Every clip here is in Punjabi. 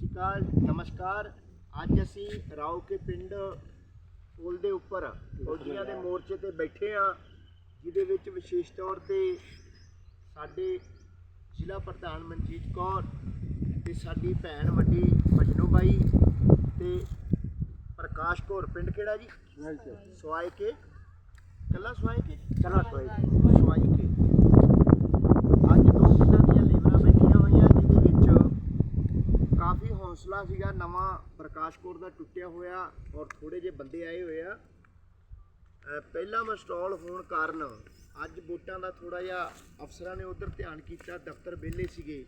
ਸ਼੍ਰੀ ਅਕਾਲ ਨਮਸਕਾਰ। ਅੱਜ ਅਸੀਂ ਰਾਓ ਕੇ ਪਿੰਡ ਪੁਲ ਦੇ ਉੱਪਰ ਫੌਜੀਆਂ ਦੇ ਮੋਰਚੇ ਤੇ ਬੈਠੇ ਆ ਜਿਹਦੇ ਵਿੱਚ ਵਿਸ਼ੇਸ਼ ਤੌਰ ਤੇ ਸਾਡੇ ਜ਼ਿਲ੍ਹਾ ਪ੍ਰਧਾਨ ਮਨਜੀਤ ਕੌਰ ਤੇ ਸਾਡੀ ਭੈਣ ਵੱਡੀ ਮਜਨੂ ਬਾਈ ਤੇ ਪ੍ਰਕਾਸ਼ ਕੌਰ। ਪਿੰਡ ਕਿਹੜਾ ਜੀ? ਸਵਾਈ ਕੇ। ਕੱਲਾ ਸਵਾਈ ਕੇ? ਕੱਲਾ ਸਵਾਈ ਕੇ ਅੱਜ ਦੋ ਪਿੰਡਾਂ ਦੀਆਂ ਲੇਬਰਾਂ ਬੈਠੀਆਂ ਹੋਈਆਂ ਜਿਹਦੇ ਵਿੱਚ ਕਾਫੀ ਹੌਸਲਾ ਸੀਗਾ ਨਵਾਂ ਪ੍ਰਕਾਸ਼ ਕੋਰ ਦਾ ਟੁੱਟਿਆ ਹੋਇਆ ਔਰ ਥੋੜੇ ਜਿਹੇ ਬੰਦੇ ਆਏ ਹੋਏ ਆ। ਪਹਿਲਾ ਮਸਟਾਲ ਹੋਣ ਕਾਰਨ ਅੱਜ ਵੋਟਾਂ ਦਾ ਥੋੜਾ ਜਿਹਾ ਅਫਸਰਾਂ ਨੇ ਉਧਰ ਧਿਆਨ ਕੀਤਾ ਦਫ਼ਤਰ ਵਿਹਲੇ ਸੀਗੇ।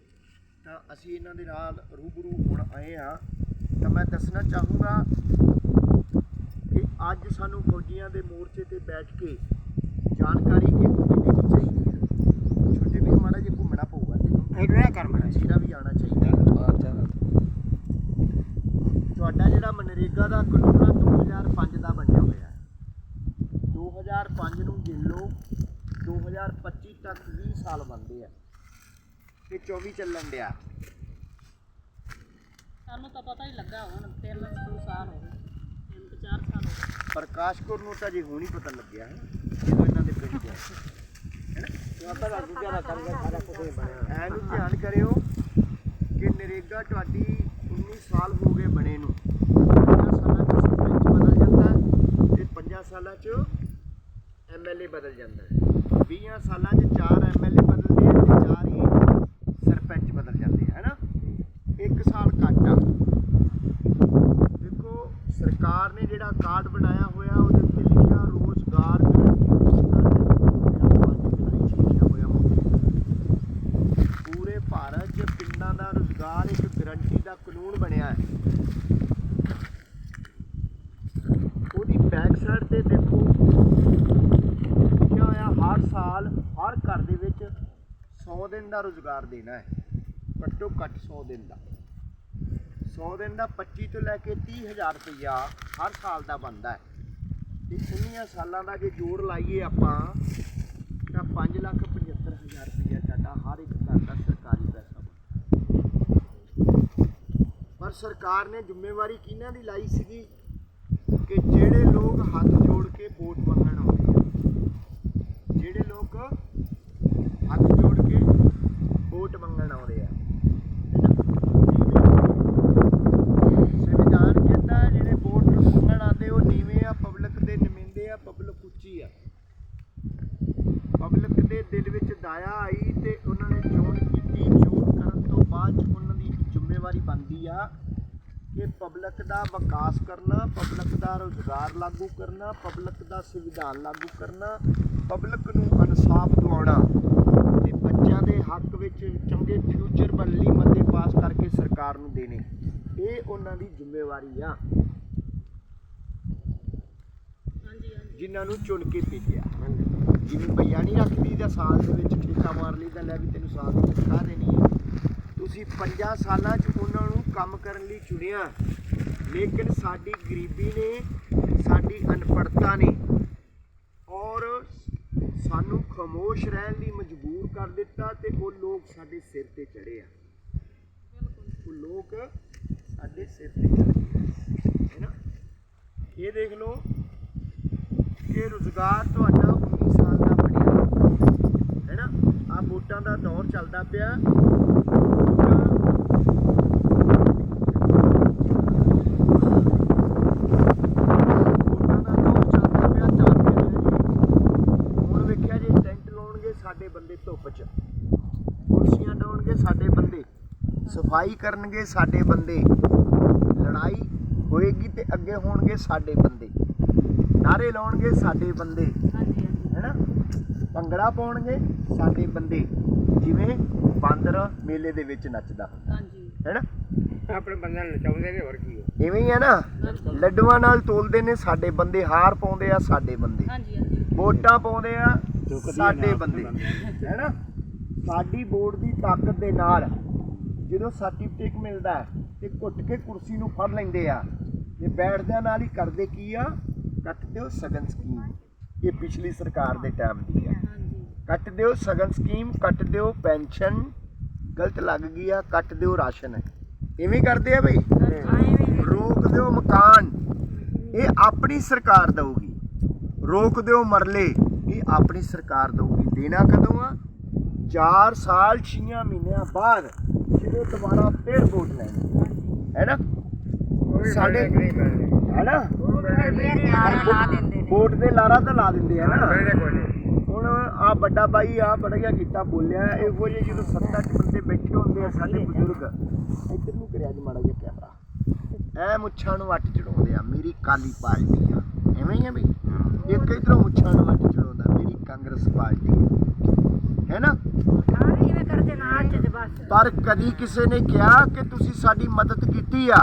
ਤਾਂ ਅਸੀਂ ਇਹਨਾਂ ਦੇ ਨਾਲ ਰੂਬਰੂ ਹੁਣ ਆਏ ਆ ਤਾਂ ਮੈਂ ਦੱਸਣਾ ਚਾਹੂੰਗਾ ਕਿ ਅੱਜ ਸਾਨੂੰ ਫੌਜੀਆਂ ਦੇ ਮੋਰਚੇ ਤੇ ਬੈਠ ਕੇ ਜਾਣਕਾਰੀ ਜਿਹੀ ਦੇਣੀ ਚਾਹੀਦੀ ਹੈ। ਛੋਟੇ ਵੀ ਮਾੜਾ ਜਿਹਾ ਘੁੰਮਣਾ ਪਊਗਾ। ਤੈਨੂੰ ਐਡਰੈਸ ਕਰ ਬਣਾ ਜੀਰਾ ਵੀ ਆਉਣਾ ਚਾਹੀਦਾ। ਤੁਹਾਡਾ ਜਿਹੜਾ ਮਨਰੇਗਾ ਦਾ ਕਾਨੂੰਨ ਆ 2005 ਦਾ ਬਣਿਆ ਹੋਇਆ ਹੈ। 2005 ਨੂੰ ਗਿਣ ਲਓ 2025 ਤੱਕ 20 ਸਾਲ ਬਣਦੇ ਆ। ਤੇ 24 ਚੱਲਣ ਡਿਆ। ਸਾਨੂੰ ਤਾਂ ਪਤਾ ਹੀ ਲੱਗਾ ਹੁਣ ਤਿੰਨ ਦੋ ਸਾਲ ਹੋ ਗਏ। ਸਾਲ ਹੋ ਗਏ। ਪ੍ਰਕਾਸ਼ ਕੌਰ ਨੂੰ ਤਾਂ ਜੇ ਹੁਣ ਹੀ ਪਤਾ ਲੱਗਿਆ ਹੈ ਜਦੋਂ ਇਹਨਾਂ ਦੇ ਪਿੰਡ ਗਿਆ ਹੀ ਐਨੂੰ ਧਿਆਨ ਕਰਿਓ ਕਿ ਨਰੇਗਾ ਤੁਹਾਡੀ 19 ਸਾਲ ਹੋ ਗਏ ਬਣੇ ਨੂੰ। 50 ਸਾਲਾਂ 'ਚ ਸਰਪੰਚ ਬਦਲ ਜਾਂਦਾ ਹੈ ਤੇ 5 ਸਾਲਾਂ 'ਚ ਐਮਐਲਏ ਬਦਲ ਜਾਂਦਾ ਹੈ। 20 ਸਾਲਾਂ 'ਚ 4 ਐਮਐਲਏ ਬਦਲਦੇ ਆ ਤੇ 4 ਹੀ ਸਰਪੰਚ ਬਦਲ ਜਾਂਦੇ ਆ ਹੈਨਾ ਇੱਕ ਸਾਲ ਘੱਟ ਆ। ਦੇਖੋ, ਸਰਕਾਰ ਨੇ ਜਿਹੜਾ ਕਾਰਡ ਬਣਾਇਆ ਹੋਇਆ ਉਹਦੇ ਉੱਤੇ ਲਿਖਿਆ ਰੋਜ਼ਗਾਰ ਗਰੰਟੀ ਯੋਜਨਾ ਤੇ ਪੰਜ ਜੁਲਾਈ 'ਚ ਲਿਖਿਆ ਹੋਇਆ ਮੁੱਖ ਪੂਰੇ ਭਾਰਤ 'ਚ ਪਿੰਡਾਂ ਦਾ ਰੁਜ਼ਗਾਰ ਇੱਕ ਗਰੰਟੀ ਦਾ ਕਾਨੂੰਨ ਬਣਿਆ ਹੈ ਉਹਦੀ ਬੈਕ ਸਾਈਡ ਤੇ ਦੇਖੋ ਲਿਖਿਆ ਹੋਇਆ ਹਰ ਸਾਲ ਹਰ ਘਰ ਦੇ ਵਿੱਚ 100 ਦਿਨ ਦਾ ਰੁਜ਼ਗਾਰ ਦੇਣਾ ਹੈ, ਘੱਟੋ ਘੱਟ 100 ਦਿਨ ਦਾ। 100 ਦਿਨ ਦਾ 25 ਤੋਂ ਲੈ ਕੇ 30000 ਰੁਪਇਆ ਹਰ ਸਾਲ ਦਾ ਬਣਦਾ ਹੈ। ਤੇ 19 ਸਾਲਾਂ ਦਾ ਜੇ ਜੋੜ ਲਾਈਏ ਆਪਾਂ, ਤਾਂ 5 ਲੱਖ 75000 ਰੁਪਇਆ ਤੁਹਾਡਾ ਹਰ ਇੱਕ ਘਰ ਦਾ ਸਰਕਾਰੀ ਪੈਸਾ ਬਣਦਾ ਪਰ ਸਰਕਾਰ ਨੇ ਜ਼ਿੰਮੇਵਾਰੀ ਕਿਹਨਾਂ ਦੀ ਲਾਈ ਸੀਗੀ? ਕਿ ਜਿਹੜੇ ਲੋਕ ਹੱਥ ਜੋੜ ਕੇ ਵੋਟ ਮੰਗਣ ਆਉਂਦੇ ਆ, ਜਿਹੜੇ ਲੋਕ ਹੱਥ ਵੋਟ ਮੰਗਣ ਆਉਂਦੇ ਆ। ਸੰਵਿਧਾਨ ਕਹਿੰਦਾ ਜਿਹੜੇ ਵੋਟ ਮੰਗਣ ਆਉਂਦੇ, ਉਹ ਨੀਵੇਂ ਆ ਪਬਲਿਕ ਦੇ ਨੁਮਾਇੰਦੇ ਆ ਪਬਲਿਕ ਉੱਚੀ ਆ। ਪਬਲਿਕ ਦੇ ਦਿਲ ਵਿੱਚ ਦਾਇਆ ਆਈ ਤੇ ਉਹਨਾਂ ਨੇ ਚੋਣ ਕੀਤੀ। ਚੋਣ ਕਰਨ ਤੋਂ ਬਾਅਦ ਉਹਨਾਂ ਦੀ ਜ਼ਿੰਮੇਵਾਰੀ ਬਣਦੀ ਆ ਕਿ ਪਬਲਿਕ ਦਾ ਵਿਕਾਸ ਕਰਨਾ ਪਬਲਿਕ ਦਾ ਰੋਜ਼ਗਾਰ ਲਾਗੂ ਕਰਨਾ ਪਬਲਿਕ ਦਾ ਸੰਵਿਧਾਨ ਲਾਗੂ ਕਰਨਾ ਪਬਲਿਕ ਨੂੰ ਇਨਸਾਫ ਦਿਵਾਉਣਾ ਤੇ ਬੱਚਿਆਂ ਦੇ ਹੱਕ ਵਿੱਚ ਚੰਗੇ ਫਿਊਚਰ ਬਣਨ ਲਈ ਮਤੇ ਪਾਸ ਕਰਕੇ ਸਰਕਾਰ ਨੂੰ ਦੇਣੇ। ਇਹ ਉਹਨਾਂ ਦੀ ਜ਼ਿੰਮੇਵਾਰੀ ਆ। ਜਿਨ੍ਹਾਂ ਨੂੰ ਚੁਣ ਕੇ ਭੇਜਿਆ। ਜਿਵੇਂ ਭਈਆ ਨਹੀਂ ਰੱਖਦੀ ਤਾਂ ਸਾਲ ਦੇ ਵਿੱਚ ਠੇਕਾ ਮਾਰ ਲਈ, ਤਾਂ ਲੈ ਵੀ ਤੈਨੂੰ ਸਾਲ ਦੀ ਤਨਖਾਹ ਦੇਣੀ ਹੈ ਤੁਸੀਂ 50 ਸਾਲਾਂ 'ਚ ਉਹਨਾਂ ਨੂੰ ਕੰਮ ਕਰਨ ਲਈ ਚੁਣਿਆ। ਲੇਕਿਨ ਸਾਡੀ ਗਰੀਬੀ ਨੇ, ਸਾਡੀ ਅਨਪੜਤਾ ਨੇ, ਔਰ ਸਾਨੂੰ ਖਾਮੋਸ਼ ਰਹਿਣ ਲਈ ਮਜਬੂਰ ਕਰ ਦਿੱਤਾ ਤੇ ਉਹ ਲੋਕ ਸਾਡੇ ਸਿਰ ਤੇ ਚੜੇ ਆ। ਉਹ ਲੋਕ ਸਾਡੇ ਸਿਰ ਤੇ ਚੜੇ ਹੈ ਨਾ? ਇਹ ਦੇਖ ਲਓ ਕਿ ਰੁਜ਼ਗਾਰ ਤੁਹਾਡਾ 19 ਸਾਲ ਦਾ ਬਣਿਆ। ਹੈ ਨਾ? ਆ ਵੋਟਾਂ ਦਾ ਦੌਰ ਚੱਲਦਾ ਪਿਆ ਵੋਟਾਂ ਦਾ ਦੌਰ ਚੱਲਦਾ ਪਿਆ ਚੱਲ ਪਿਆ ਜੀ ਹੁਣ ਵੇਖਿਆ ਜੀ ਟੈਂਟ ਲਾਉਣਗੇ ਸਾਡੇ ਬੰਦੇ ਧੁੱਪ 'ਚ। ਕੁਰਸੀਆਂ ਡਾਉਣਗੇ ਸਾਡੇ ਬੰਦੇ। ਸਫ਼ਾਈ ਕਰਨਗੇ ਸਾਡੇ ਬੰਦੇ। ਲੜਾਈ ਹੋਏਗੀ ਤੇ ਅੱਗੇ ਹੋਣਗੇ ਸਾਡੇ ਬੰਦੇ। ਨਾਰੇ ਲਾਉਣਗੇ ਸਾਡੇ ਬੰਦੇ। ਹਾਂਜੀ ਹਾਂਜੀ। ਹੈਨਾ? ਭੰਗੜਾ ਪਾਉਣਗੇ ਸਾਡੇ ਬੰਦੇ। ਜਿਵੇਂ ਬਾਂਦਰ ਮੇਲੇ ਦੇ ਵਿੱਚ ਨੱਚਦਾ। ਹੁੰਦਾ ਹਾਂਜੀ। ਹੈਨਾ? ਆਪਣੇ ਬੰਦਿਆਂ ਨੂੰ ਨਚਾਉਂਦੇ ਨੇ ਹੋਰ ਕੀ ਇਵੇਂ ਹੀ ਹੈ ਨਾ? ਲੱਡੂਆਂ ਨਾਲ ਤੋਲਦੇ ਨੇ ਸਾਡੇ ਬੰਦੇ ਹਾਰ ਪਾਉਂਦੇ ਆ ਸਾਡੇ ਬੰਦੇ। ਹਾਂਜੀ ਹਾਂਜੀ। ਵੋਟਾਂ ਪਾਉਂਦੇ ਆ ਸਾਡੇ ਬੰਦੇ ਬੰਦੇ। ਹੈਨਾ? ਸਾਡੀ ਵੋਟ ਦੀ ਤਾਕਤ ਦੇ ਨਾਲ ਜਦੋਂ ਸਰਟੀਫਿਕੇਟ ਮਿਲਦਾ ਹੈ, ਤੇ ਘੁੱਟ ਕੇ ਕੁਰਸੀ ਨੂੰ ਫੜ ਲੈਂਦੇ ਆ ਤੇ ਬੈਠਦਿਆਂ ਨਾਲ ਹੀ ਕਰਦੇ ਕੀ ਆ? ਕੱਟ ਦਿਓ ਸਗਨ ਸਕੀਮ। ਇਹ ਪਿਛਲੀ ਸਰਕਾਰ ਦੇ ਟਾਈਮ ਦੀ ਆ। ਕੱਟ ਦਿਓ ਸਗਨ ਸਕੀਮ ਕੱਟ ਦਿਓ ਪੈਨਸ਼ਨ ਗਲਤ ਲੱਗ ਗਈ ਆ ਕੱਟ ਦਿਓ ਰਾਸ਼ਨ। ਇਵੇਂ ਕਰਦੇ ਆ ਬਈ? ਰੋਕ ਦਿਓ ਮਕਾਨ। ਇਹ ਆਪਣੀ ਸਰਕਾਰ ਦਊਗੀ। ਰੋਕ ਦਿਓ ਮਰਲੇ। ਆਪਣੀ ਸਰਕਾਰ ਦਊਗੀ। ਦੇਣਾ ਕਦੋਂ ਆ? 4 ਸਾਲ 6 ਮਹੀਨਿਆਂ ਬਾਅਦ ਜਦੋਂ ਦੁਬਾਰਾ ਫੇਰ ਵੋਟ ਲੈਣੀ। ਹੈ ਨਾ? ਸਾਡੇ ਹੈ ਨਾ? ਵੋਟ ਦੇ ਲਾਰਾ ਤਾਂ ਲਾ ਦਿੰਦੇ ਆ ਨਾ। ਹੁਣ ਆ ਵੱਡਾ ਬਾਈ ਆ ਬੜਾ ਗਿਆ ਕੀਤਾ ਬੋਲਿਆ ਇਹੋ ਜਿਹੇ ਜਦੋਂ ਸੱਤਾ 'ਚ ਬੰਦੇ ਬੈਠੇ ਹੁੰਦੇ ਆ ਸਾਡੇ ਬਜ਼ੁਰਗ ਇੱਧਰ ਨੂੰ ਕਰਿਆ ਜੀ ਮਾੜਾ ਜਿਹਾ ਕੈਮਰਾ। ਐ ਮੁੱਛਾਂ ਨੂੰ ਵੱਟ ਚੜਾਉਂਦੇ ਆ ਮੇਰੀ ਕਾਲੀ ਪਾਰਟੀ ਆ। ਐਵੇਂ ਹੀ ਆ ਵੀ ਇੱਕ ਇਧਰੋਂ ਮੁੱਛਾਂ ਨੂੰ ਵੱਟ ਚੜਾਉਂਦਾ ਮੇਰੀ ਕਾਂਗਰਸ ਪਾਰਟੀ ਆ ਹੈ ਨਾ? ਪਰ ਕਦੀ ਕਿਸੇ ਨੇ ਕਿਹਾ ਕਿ ਤੁਸੀਂ ਸਾਡੀ ਮਦਦ ਕੀਤੀ ਆ।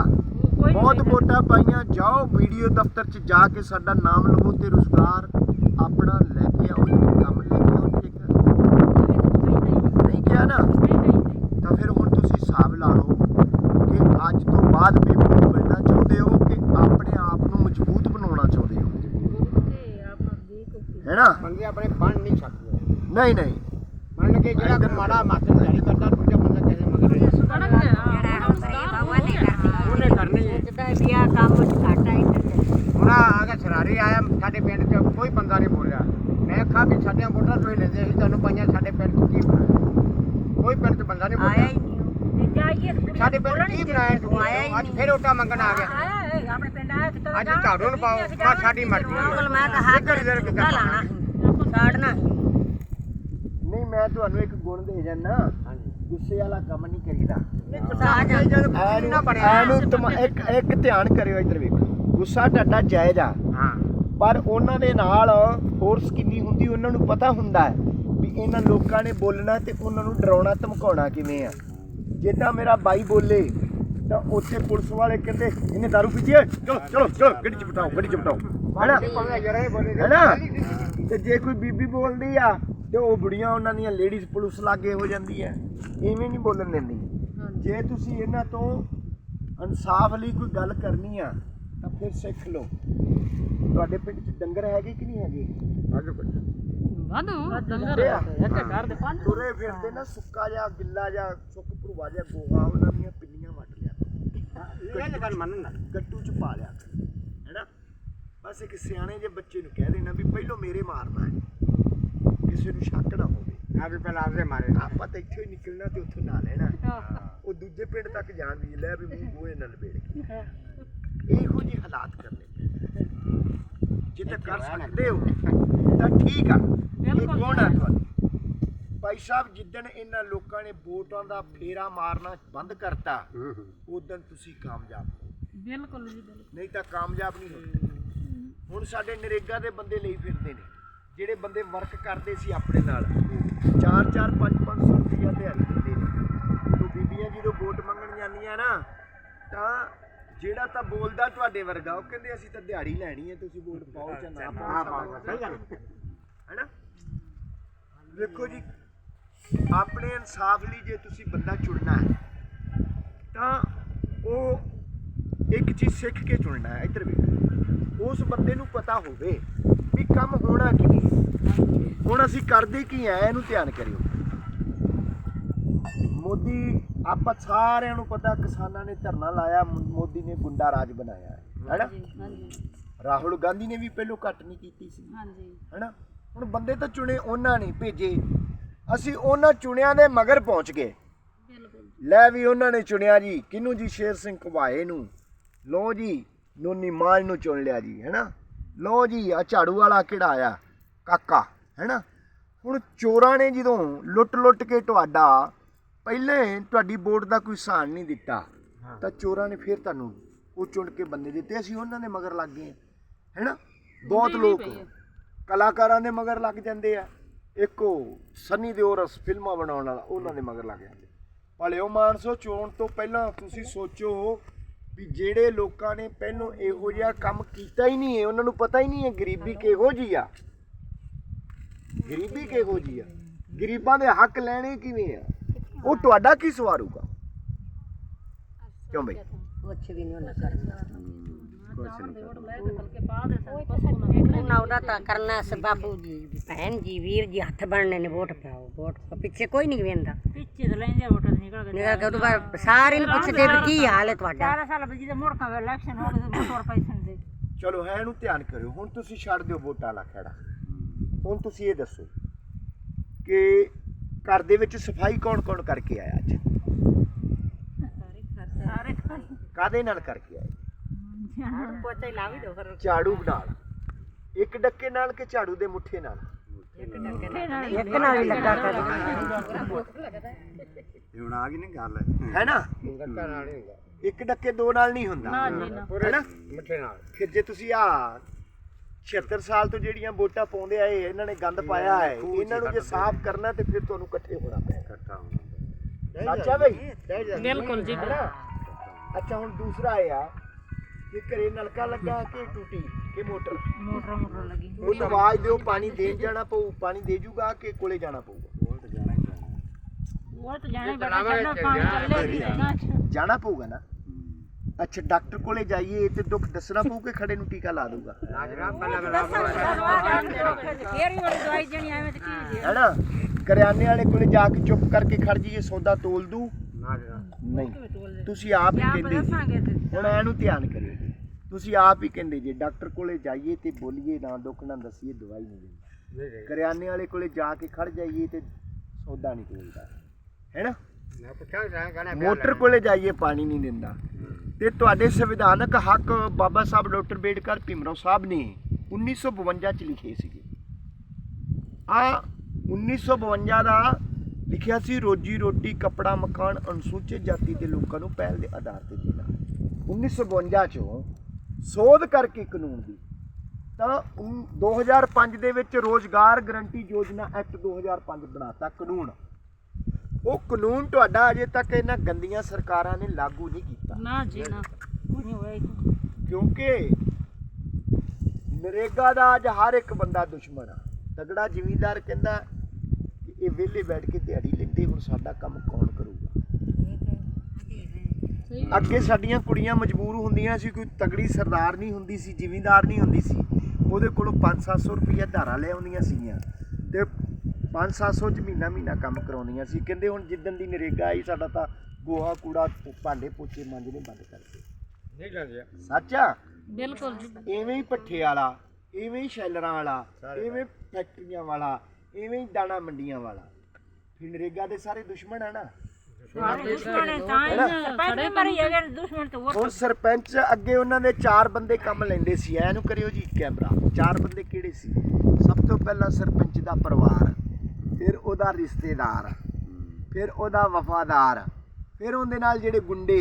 ਬਹੁਤ ਵੋਟਾਂ ਪਾਈਆਂ ਜਾਓ ਵੀਡੀਓ ਦਫ਼ਤਰ 'ਚ ਜਾ ਕੇ ਸਾਡਾ ਨਾਮ ਲਵੋ ਤੇ ਰੁਜ਼ਗਾਰ ਆਪਣਾ ਲੈ ਕੇ ਆਓ। ਕੰਮ ਲੈ ਕੇ ਆਓ ਠੀਕ ਨਹੀਂ ਕਿਹਾ ਨਾ ਤਾਂ ਫਿਰ ਹੁਣ ਤੁਸੀਂ ਹਿਸਾਬ ਲਾ ਲਓ ਕਿ ਅੱਜ ਤੋਂ ਬਾਅਦ ਪੇਪਰ ਮਿਲਣਾ ਚਾਹੁੰਦੇ ਹੋ ਕਿ ਆਪਣੇ ਆਪ ਨੂੰ ਮਜ਼ਬੂਤ ਬਣਾਉਣਾ ਚਾਹੁੰਦੇ ਹੋ ਹੈ ਨਾ ਬੰਦੇ ਆਪਣੇ ਬਣ ਨਹੀਂ ਸਕਦੇ ਨਹੀਂ ਨਹੀਂ। ਮੰਨ ਕੇ ਜਿਹੜਾ ਮਾੜਾ ਮਾਤਰ ਜਾਰੀ ਕਰਦਾ ਦੂਜਾ ਬੰਦਾ ਕਿਸੇ ਮਗਰ ਨਹੀਂ ਉਹਨੇ ਕਰਨੀ ਹੈ। ਹੁਣ ਆ ਕੇ ਸਰਾਰੀ ਆਇਆ ਸਾਡੇ ਪਿੰਡ 'ਚ ਕੋਈ ਬੰਦਾ ਨਹੀਂ ਬੋਲਿਆ। ਮੈਂ ਕਿਹਾ ਵੀ ਸਾਡੀਆਂ ਵੋਟਾਂ ਤੁਸੀਂ ਲੈਂਦੇ ਸੀ ਤੁਹਾਨੂੰ ਪਾਈਆਂ ਸਾਡੇ ਪਿੰਡ 'ਚ ਕੀ ਬਣਾਇਆ ਕੋਈ ਪਿੰਡ 'ਚ ਬੰਦਾ ਨਹੀਂ ਬੋਲਿਆ। ਸਾਡੇ ਪਿੰਡ ਕੀ ਬਣਾਇਆ ਤੁਸੀਂ? ਅੱਜ ਫਿਰ ਓਟਾ ਮੰਗਣ ਆ ਗਿਆ। ਅੱਜ ਝਾੜੂ ਨੂੰ ਪਾਓ ਮੈਂ ਸਾਡੀ ਮਰਜ਼ੀ ਹੈ। ਸਾੜਨਾ ਮੈਂ ਤੁਹਾਨੂੰ ਇੱਕ ਗੁਣ ਦੇ ਹਾਂਜੀ। ਗੁੱਸੇ ਵਾਲਾ ਕੰਮ ਨਹੀਂ ਕਰੀਦਾ। ਜਦੋਂ ਨਾ ਬਣਿਆ ਤੁਮ ਇੱਕ ਇੱਕ ਧਿਆਨ ਕਰਿਓ ਇੱਧਰ ਵੇਖੋ। ਗੁੱਸਾ ਤੁਹਾਡਾ ਜਾਇਜ਼ ਆ। ਹਾਂ। ਪਰ ਉਹਨਾਂ ਦੇ ਨਾਲ ਫੋਰਸ ਕਿੰਨੀ ਹੁੰਦੀ ਉਹਨਾਂ ਨੂੰ ਪਤਾ ਹੁੰਦਾ ਹੈ ਵੀ ਇਹਨਾਂ ਲੋਕਾਂ ਨੇ ਬੋਲਣਾ ਤੇ ਉਹਨਾਂ ਨੂੰ ਡਰਾਉਣਾ ਧਮਕਾਉਣਾ ਕਿਵੇਂ ਆ। ਜੇ ਤਾਂ ਮੇਰਾ ਬਾਈ ਬੋਲੇ ਤਾਂ ਉੱਥੇ ਪੁਲਿਸ ਵਾਲੇ ਕਹਿੰਦੇ ਇਹਨੇ ਦਾਰੂ ਪੀਤੀ ਹੈ? ਚਲੋ ਚਲੋ ਚਲੋ ਗੱਡੀ ਚ ਬਿਠਾਓ ਗੱਡੀ ਚ ਬਿਠਾਓ। ਹੈਨਾ? ਤੇ ਜੇ ਕੋਈ ਬੀਬੀ ਬੋਲਦੀ ਆ ਤੇ ਉਹ ਬੁੜੀਆਂ ਉਹਨਾਂ ਦੀਆਂ ਲੇਡੀਜ਼ ਪੁਲਿਸ ਲਾਗੇ ਹੋ ਜਾਂਦੀ ਹੈ ਐਵੇਂ ਨਹੀਂ ਬੋਲਣ ਦਿੰਦੀ। ਜੇ ਤੁਸੀਂ ਇਹਨਾਂ ਤੋਂ ਇਨਸਾਫ ਲਈ ਕੋਈ ਗੱਲ ਕਰਨੀ ਆ ਤਾਂ ਫਿਰ ਸਿੱਖ ਲਓ। ਤੁਹਾਡੇ ਪਿੰਡ 'ਚ ਡੰਗਰ ਹੈਗੇ ਕਿ ਨਹੀਂ ਹੈਗੇ? ਵਾਧੂ ਡੰਗਰ। ਇੱਕ ਘਰ ਦੇ ਪੰਜ ਤੁਰੇ ਫਿਰਦੇ ਨਾ ਸੁੱਕਾ ਜਾਂ ਗਿੱਲਾ ਜਾਂ ਸੁੱਕ ਭਰੂਆ ਜਾਂ ਗੋਹਾ ਉਹਨਾਂ ਦੀਆਂ ਪਿੰਨੀਆਂ ਵੱਟ ਲਿਆ। ਇਹ ਗੱਲ ਮੰਨਣਾ ਗੱਟੂ 'ਚ ਪਾ ਲਿਆ। ਹੈਨਾ? ਬਸ ਇੱਕ ਸਿਆਣੇ ਜੇ ਬੱਚੇ ਨੂੰ ਕਹਿ ਦੇਣਾ ਵੀ ਪਹਿਲੋਂ ਮੇਰੇ ਮਾਰਨਾ ਹੈ। ਕਿਸੇ ਨੂੰ ਸ਼ੱਕ ਨਾ ਹੋਵੇ। ਆ ਵੀ ਪਹਿਲਾਂ ਆਪਦੇ ਮਾਰੇ ਆਪਾਂ ਤਾਂ ਇੱਥੋਂ ਹੀ ਨਿਕਲਣਾ ਤੇ ਉੱਥੋਂ ਨਾ ਲੈਣਾ। ਉਹ ਦੂਜੇ ਪਿੰਡ ਤੱਕ ਜਾਣ ਦੀ ਲੈ ਵੀ ਮੂੰਹ ਗੋਏ ਨਾਲ ਲਪੇੜ ਕੇ। ਇਹੋ ਜਿਹੇ ਹਾਲਾਤ ਕਰਨੇ। ਜੇ ਤਾਂ ਕਰ ਸਕਦੇ ਹੋ ਤਾਂ ਠੀਕ ਆ। ਇਹ। ਕੌਣ ਆ ਤੁਹਾਡੇ? ਭਾਈ ਸਾਹਿਬ ਜਿੱਦਣ ਇਹਨਾਂ ਲੋਕਾਂ ਨੇ ਵੋਟਾਂ ਦਾ ਫੇਰਾ ਮਾਰਨਾ ਬੰਦ ਕਰਤਾ ਉਦੋਂ ਤੁਸੀਂ ਕਾਮਯਾਬ ਹੋ। ਬਿਲਕੁਲ ਜੀ ਬਿਲਕੁਲ। ਨਹੀਂ ਤਾਂ ਕਾਮਯਾਬ ਨਹੀਂ ਹੋਣੇ ਹੁਣ ਸਾਡੇ ਨਰੇਗਾ ਦੇ ਬੰਦੇ ਲਈ ਫਿਰਦੇ ਨੇ। ਜਿਹੜੇ ਬੰਦੇ ਵਰਕ ਕਰਦੇ ਸੀ ਆਪਣੇ ਨਾਲ 4-4 5-500 ਰੁਪਇਆ ਦਿਹਾੜੀ ਦਿੰਦੇ ਨੇ। ਤੋ ਬੀਬੀਆਂ ਜਦੋਂ ਵੋਟ ਮੰਗਣ ਜਾਂਦੀਆਂ ਨਾ ਤਾਂ ਜਿਹੜਾ ਤਾਂ ਬੋਲਦਾ ਤੁਹਾਡੇ ਵਰਗਾ ਉਹ ਕਹਿੰਦੇ ਅਸੀਂ ਤਾਂ ਦਿਹਾੜੀ ਲੈਣੀ ਹੈ ਤੁਸੀਂ ਵੋਟ ਪਾਓ ਜਾਂ ਨਾ ਪਾਓ ਹਾਂ ਸਹੀ ਗੱਲ ਹੈਨਾ? ਵੇਖੋ ਜੀ ਆਪਣੇ ਇਨਸਾਫ ਲਈ ਜੇ ਤੁਸੀਂ ਬੰਦਾ ਚੁਣਨਾ ਹੈ ਤਾਂ ਉਹ ਇੱਕ ਚੀਜ਼ ਸਿੱਖ ਕੇ ਚੁਣਨਾ ਹੈ ਇੱਧਰ ਵੇਖੋ। ਉਸ ਬੰਦੇ ਨੂੰ ਪਤਾ ਹੋਵੇ ਵੀ ਕੰਮ ਹੋਣਾ ਕੀ? ਹੈ ਹੁਣ ਅਸੀਂ ਕਰਦੇ ਕੀ ਆ ਇਹਨੂੰ ਧਿਆਨ ਕਰਿਓ। ਮੋਦੀ ਆਪਾਂ ਸਾਰਿਆਂ ਨੂੰ ਪਤਾ ਕਿਸਾਨਾਂ ਨੇ ਧਰਨਾ ਲਾਇਆ ਮੋਦੀ ਨੇ ਗੁੰਡਾ ਰਾਜ ਬਣਾਇਆ। ਹੈ ਹੈਨਾ ਰਾਹੁਲ ਗਾਂਧੀ ਨੇ ਵੀ ਪਹਿਲੋਂ ਘੱਟ ਨਹੀਂ ਕੀਤੀ ਸੀ। ਹਾਂਜੀ। ਹੈਨਾ? ਹੁਣ ਬੰਦੇ ਤਾਂ ਚੁਣੇ ਉਹਨਾਂ ਨਹੀਂ ਭੇਜੇ। ਅਸੀਂ ਉਹਨਾਂ ਚੁਣਿਆਂ ਦੇ ਮਗਰ ਪਹੁੰਚ ਗਏ। ਬਿਲਕੁਲ ਲੈ ਵੀ ਉਹਨਾਂ ਨੇ ਚੁਣਿਆ ਜੀ। ਕਿਹਨੂੰ ਜੀ? ਸ਼ੇਰ ਸਿੰਘ ਘਵਾਏ ਨੂੰ। ਲੋ ਜੀ ਨੋਨੀ ਮਾਨ ਨੂੰ ਚੁਣ ਲਿਆ ਜੀ। ਹੈਨਾ? ਲੋ ਜੀ ਆ ਝਾੜੂ ਵਾਲਾ ਕਿਹੜਾ ਆਇਆ? ਕਾਕਾ ਹੈਨਾ ਹੁਣ ਚੋਰਾਂ ਨੇ ਜਦੋਂ ਲੁੱਟ-ਲੁੱਟ ਕੇ ਤੁਹਾਡਾ ਪਹਿਲੇ ਤੁਹਾਡੀ ਵੋਟ ਦਾ ਕੋਈ ਸਾਨ ਨਹੀਂ ਦਿੱਤਾ ਤਾਂ ਚੋਰਾਂ ਨੇ ਫਿਰ ਤੁਹਾਨੂੰ ਉਹ ਚੁਣ ਕੇ ਬੰਦੇ ਦਿੱਤੇ। ਅਸੀਂ ਉਹਨਾਂ ਦੇ ਮਗਰ ਲੱਗ ਗਏ ਹੈਨਾ ਬਹੁਤ ਲੋਕ। ਕਲਾਕਾਰਾਂ ਦੇ ਮਗਰ ਲੱਗ ਜਾਂਦੇ ਆ। ਇੱਕ ਉਹ ਸਨੀ ਦਿਓਲ ਫਿਲਮਾਂ ਬਣਾਉਣ ਵਾਲਾ ਉਹਨਾਂ ਦੇ ਮਗਰ ਲੱਗ ਜਾਂਦੇ। ਭਲਿਓ ਮਾਨਸੋ ਚੋਣ ਤੋਂ ਪਹਿਲਾਂ ਤੁਸੀਂ ਸੋਚੋ ਵੀ ਜਿਹੜੇ ਲੋਕਾਂ ਨੇ ਪਹਿਲੋਂ ਇਹੋ ਜਿਹਾ ਕੰਮ ਕੀਤਾ ਹੀ ਨਹੀਂ ਹੈ ਉਹਨਾਂ ਨੂੰ ਪਤਾ ਹੀ ਨਹੀਂ ਹੈ ਗਰੀਬੀ ਕਿਹੋ ਜੀ ਆ। ਗਰੀਬੀ ਕਿਹੋ ਜੀ ਆ? ਗਰੀਬਾਂ ਦੇ ਹੱਕ ਲੈਣੇ ਕਿਵੇਂ ਆ? ਉਹ ਤੁਹਾਡਾ ਕੀ ਸਵਾਰੂਗਾ ਕਿਉਂ ਬਈ? ਕੁਛ ਵੀ ਨਹੀਂ ਉਹਨਾਂ ਕਰਨਾ ਨਾ ਉਹਦਾ ਤਾਂ ਕਰਨਾ ਸ ਬਾਪੂ ਜੀ ਭੈਣ ਜੀ ਵੀਰ ਜੀ ਹੱਥ ਬਣਨੇ ਨੇ ਵੋਟ ਪਾਓ ਵੋਟ ਪਾਓ। ਪਿੱਛੇ ਕੋਈ ਨਹੀਂ ਵੇਂਦਾ। ਪਿੱਛੇ ਤੇ ਲੈਂਦੇ ਵੋਟਾਂ ਨਿਕਲ ਗਏ ਨਿਕਲ ਕੇ ਉਦੋਂ ਬਾਅਦ ਸਾਰੇ ਨੂੰ ਪੁੱਛਦੇ ਵੀ ਕੀ ਹਾਲ ਹੈ ਤੁਹਾਡਾ। 4 ਸਾਲ ਬਜੀ ਦੇ ਮੁੜਕਾਂ ਵੇ ਇਲੈਕਸ਼ਨ ਹੋ ਗਏ ਤੇ ਮੋਟਰ ਪੈਸੇ ਦੇ ਚਲੋ ਹੈ ਇਹਨੂੰ ਧਿਆਨ ਕਰਿਓ। ਹੁਣ ਤੁਸੀਂ ਛੱਡ ਦਿਓ ਵੋਟਾਂ ਵਾਲਾ ਖੜਾ। ਹੁਣ ਤੁਸੀਂ ਇਹ ਦੱਸੋ ਕਿ ਘਰ ਦੇ ਵਿੱਚ ਸਫ਼ਾਈ ਕੌਣ ਕੌਣ ਕਰਕੇ ਆਇਆ ਅੱਜ? ਸਾਰੇ ਕਾਦੇ ਨਾਲ ਕਰਕੇ ਆਏ ਪੋਚਾ ਹੀ ਲਾਵੀ ਦੋ ਫਿਰ। ਝਾੜੂ ਨਾਲ। ਇੱਕ ਡੱਕੇ ਨਾਲ ਕਿ ਝਾੜੂ ਦੇ ਮੁੱਠੇ ਨਾਲ? ਇੱਕ ਨਾਲ। ਹੀ ਲੱਗਾ ਕਰ ਹੁਣ ਆ ਗਈ ਨਹੀਂ ਗੱਲ। ਹੈ ਨਾ? ਗੱਟਾ ਨਾਲ ਨਹੀਂ ਹੁੰਦਾ। ਇੱਕ ਡੱਕੇ ਦੋ ਨਾਲ ਨਹੀਂ ਹੁੰਦਾ। ਹੈ ਨਾ? ਮਿੱਠੇ ਨਾਲ। ਫਿਰ ਜੇ ਤੁਸੀਂ ਆ 76 ਸਾਲ ਤੋਂ ਜਿਹੜੀਆਂ ਵੋਟਾਂ ਪਾਉਂਦੇ ਆਏ ਇਹਨਾਂ ਨੇ ਗੰਦ ਪਾਇਆ ਹੈ ਇਹਨਾਂ ਨੂੰ ਜੇ ਸਾਫ਼ ਕਰਨਾ ਤੇ ਫਿਰ ਤੁਹਾਨੂੰ ਇਕੱਠੇ ਹੋਣਾ ਪਏਗਾ ਇਕੱਠਾ ਹੋਣਾ ਅੱਛਾ ਬਈ? ਬਿਲਕੁਲ ਜੀ ਅੱਛਾ ਹੁਣ ਦੂਸਰਾ ਆਇਆ ਕਿ ਘਰੇ ਨਲਕਾ ਲੱਗਾ ਕਿ ਟੂਟੀ ਕਿ ਮੋਟਰ? ਮੋਟਰ ਮੋਟਰ ਲੱਗੀ। ਉਹਨੂੰ ਆਵਾਜ਼ ਦਿਓ ਪਾਣੀ ਦੇਣ ਜਾਣਾ ਪਊ ਪਾਣੀ ਦੇ ਜੂਗਾ ਕਿ ਕੋਲੇ ਜਾਣਾ ਪਊਗਾ? ਉਹ ਤਾਂ ਜਾਣਾ ਹੀ ਜਾਣਾ ਉਹ ਤਾਂ ਜਾਣੇ ਬੜਾ ਛੱਡਣਾ ਪਾਣੀ ਚੱਲੇ ਵੀ ਨਾ ਜਾਣਾ ਪਊਗਾ ਨਾ? ਅੱਛਾ ਡਾਕਟਰ ਕੋਲੇ ਜਾਈਏ ਤੇ ਦੁੱਖ ਦੱਸਣਾ ਪਊ ਕਿ ਖੜੇ ਨੂੰ ਟੀਕਾ ਲਾ ਦੂਗਾ ਫੇਰ ਹੀ ਵਾਲੀ ਦਵਾਈ ਦੇਣੀ ਐਵੇਂ ਤੇ ਕੀ ਦੇ ਹੈਨਾ? ਕਰਿਆਨੇ ਵਾਲੇ ਕੋਲੇ ਜਾ ਕੇ ਚੁੱਪ ਕਰਕੇ ਖੜ ਜਾਈਏ ਸੌਦਾ ਤੋਲ ਦੂ। ਨਹੀਂ। ਤੁਸੀਂ ਆਪ ਹੀ ਕਹਿੰਦੇ ਜੀ। ਤੇ। ਹੁਣ ਇਹਨੂੰ ਧਿਆਨ ਜੀ। ਤੁਸੀਂ ਆਪ ਹੀ ਕਹਿੰਦੇ ਜੇ ਡਾਕਟਰ ਕੋਲੇ ਜਾਈਏ ਤੇ ਬੋਲੀਏ ਨਾ ਦੁੱਖ ਨਾ ਦੱਸੀਏ ਦਵਾਈ ਨਹੀਂ ਦਿੰਦਾ। ਕਰਿਆਨੇ ਵਾਲੇ ਕੋਲੇ ਜਾ ਕੇ ਖੜ ਜਾਈਏ ਤੇ ਸੌਦਾ ਨਹੀਂ ਤੋਲਦਾ ਹੈਨਾ ਮੋਟਰ ਕੋਲੇ ਜਾਈਏ ਪਾਣੀ ਨਹੀਂ ਦਿੰਦਾ। ਤੇ ਤੁਹਾਡੇ ਸੰਵਿਧਾਨਕ ਹੱਕ ਬਾਬਾ ਸਾਹਿਬ ਡਾਕਟਰ ਬੇਡਕਰ ਭੀਮਰਾਓ ਸਾਹਿਬ ਨੇ 1952 ਚ ਲਿਖੇ ਸੀਗੇ। ਆ 1952 ਦਾ ਲਿਖਿਆ ਸੀ ਰੋਜੀ ਰੋਟੀ ਕਪੜਾ ਮਕਾਨ ਅਨੁਸੂਚਿਤ ਜਾਤੀ ਦੇ ਲੋਕਾਂ ਨੂੰ ਪਹਿਲ ਦੇ ਆਧਾਰ ਤੇ ਦੇਣਾ। 1952 ਚੋਂ ਸੋਧ ਕਰਕੇ ਕਾਨੂੰਨ ਦੀ। ਤਾਂ ਉਨ- 2005 ਦੇ ਵਿੱਚ ਰੋਜ਼ਗਾਰ ਗਰੰਟੀ ਯੋਜਨਾ ਐਕਟ 2005 ਬਣਾਤਾ ਕਾਨੂੰਨ। ਉਹ ਕਾਨੂੰਨ ਤੁਹਾਡਾ ਅਜੇ ਤੱਕ ਇਹਨਾਂ ਗੰਦੀਆਂ ਸਰਕਾਰਾਂ ਨੇ ਲਾਗੂ ਨਹੀਂ ਕੀਤਾ। ਨਾ ਜੀ ਨਾ। ਕੁਝ ਨਹੀਂ ਹੋਇਆ ਕਿਉਂਕਿ ਨਰੇਗਾ ਦਾ ਅੱਜ ਹਰ ਇੱਕ ਬੰਦਾ ਦੁਸ਼ਮਣ ਆ। ਤਗੜਾ ਜ਼ਿਮੀਂਦਾਰ ਕਹਿੰਦਾ ਕਿ ਇਹ ਵਿਹਲੇ ਬੈਠ ਕੇ ਦਿਹਾੜੀ ਲੈਂਦੇ ਹੁਣ ਸਾਡਾ ਕੰਮ ਕੌਣ ਅੱਗੇ ਸਾਡੀਆਂ ਕੁੜੀਆਂ ਮਜਬੂਰ ਹੁੰਦੀਆਂ ਸੀ ਕੋਈ ਤਗੜੀ ਸਰਦਾਰ ਨਹੀਂ ਹੁੰਦੀ ਸੀ ਜ਼ਿਮੀਂਦਾਰ ਨਹੀਂ ਹੁੰਦੀ ਸੀ। ਉਹਦੇ ਕੋਲੋਂ 5-700 ਰੁਪਏ ਧਾਰਾ ਲੈ ਆਉਂਦੀਆਂ ਸੀਗੀਆਂ ਤੇ 5-700 ਚ ਮਹੀਨਾ ਮਹੀਨਾ ਕੰਮ ਕਰਾਉਂਦੀਆਂ ਸੀ। ਕਹਿੰਦੇ ਹੁਣ ਜਿੱਦਣ ਦੀ ਨਰੇਗਾ ਆਈ ਸਾਡਾ ਤਾਂ ਗੋਹਾ ਕੂੜਾ ਭਾਂਡੇ ਪੋਚੇ ਮਾਂਜਣੇ ਬੰਦ ਕਰਤੇ ਨਹੀਂ ਜਾਂਦੇ ਸੱਚ ਬਿਲਕੁਲ ਜੀ। ਹੀ ਪੱਠੇ ਵਾਲਾ ਇਵੇਂ ਹੀ ਸ਼ੈਲਰਾਂ ਵਾਲਾ ਇਵੇਂ ਫੈਕਟਰੀਆਂ ਵਾਲਾ ਇਵੇਂ ਹੀ ਦਾਣਾ ਮੰਡੀਆਂ ਵਾਲਾ। ਫਿਰ ਨਰੇਗਾ ਦੇ ਸਾਰੇ ਦੁਸ਼ਮਣ ਆ ਨਾ। ਦੁਸ਼ਮਣ ਹੈ ਤਾਂ ਹੀ ਨਾ ਸਾਡੇ ਮਰੀ ਹੈਗੇ ਨੇ ਦੁਸ਼ਮਣ ਤੇ ਉਹ ਹੁਣ ਸਰਪੰਚ ਅੱਗੇ ਉਹਨਾਂ ਦੇ ਚਾਰ ਬੰਦੇ ਕੰਮ ਲੈਂਦੇ ਸੀ ਐ ਨੂੰ ਕਰਿਓ ਜੀ ਕੈਮਰਾ। ਚਾਰ ਬੰਦੇ ਕਿਹੜੇ ਸੀ? ਸਭ ਤੋਂ ਪਹਿਲਾਂ ਸਰਪੰਚ ਦਾ ਪਰਿਵਾਰ ਫਿਰ ਉਹਦਾ ਰਿਸ਼ਤੇਦਾਰ ਫਿਰ ਉਹਦਾ ਵਫਾਦਾਰ ਫਿਰ ਉਹਦੇ ਨਾਲ ਜਿਹੜੇ ਗੁੰਡੇ